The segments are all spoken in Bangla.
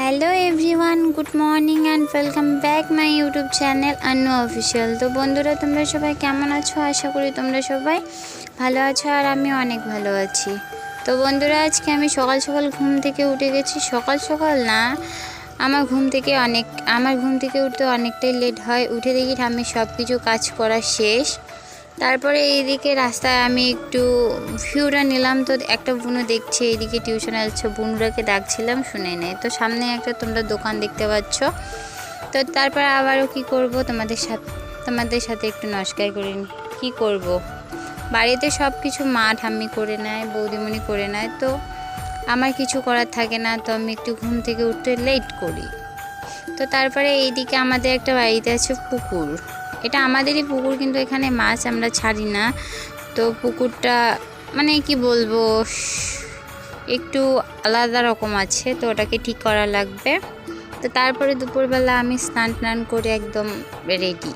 Hello everyone good morning and welcome back my YouTube channel Annu official তো বন্ধুরা, তোমরা সবাই কেমন আছো? আশা করি তোমরা সবাই ভালো আছো আর আমি অনেক ভালো আছি। তো বন্ধুরা, আজকে আমি সকাল সকাল ঘুম থেকে উঠে গেছি। সকাল সকাল না, আমার ঘুম থেকে অনেক, আমার ঘুম থেকে উঠতে অনেকটাই লেট হয়। উঠে দেখি আমি সব কিছু কাজ করা শেষ। তারপরে এইদিকে রাস্তায় আমি একটু ভিউটা নিলাম তো একটা বুনু দেখছে, এইদিকে টিউশনে যাচ্ছে বুনুরাকে ডাকছিলাম, শুনে নেই তো সামনে একটা তোমরা দোকান দেখতে পাচ্ছ। তো তারপরে আবারও কি করব? তোমাদের সাথে তোমাদের সাথে একটু নস্কার করে কী করব? বাড়িতে সব কিছু মা ঠাম্মি করে নেয়, বৌদিমণি করে নেয়, তো আমার কিছু করার থাকে না, তো আমি একটু ঘুম থেকে উঠতে লেট করি। তো তারপরে এইদিকে আমাদের একটা বাড়িতে আছে পুকুর। এটা আমাদেরই পুকুর, কিন্তু এখানে মাছ আমরা ছাড়ি না। তো পুকুরটা মানে কি বলব একটু আলাদা রকম আছে, তো ওটাকে ঠিক করা লাগবে। তো তারপরে দুপুরবেলা আমি স্নান টান করে একদম রেডি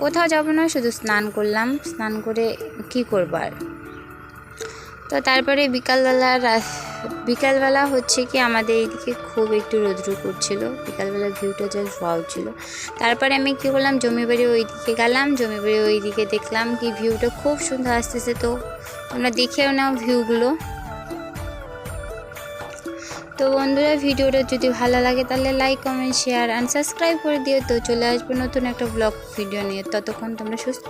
কোথাও যাব না, শুধু স্নান করলাম। স্নান করে কি করবার তো তারপরে বিকালবেলা বিকালবেলা হচ্ছে কি আমাদের এইদিকে খুব একটু রৌদ্র করছিল। বিকালবেলা ভিউটা জাস্ট ওয়াও ছিল। তারপরে আমি কী করলাম, জমি বাড়ি ওইদিকে গেলাম, জমি বাড়ি ওইদিকে দেখলাম কি ভিউটা খুব সুন্দর আসতেছে তো। তোমরা দেখেও নাও ভিউগুলো তো বন্ধুরা, ভিডিওটা যদি ভালো লাগে তাহলে like comment share and subscribe করে দিও। তো চলে আসব নতুন একটা ব্লগ ভিডিও নিয়ে। ততক্ষণ তোমরা সুস্থ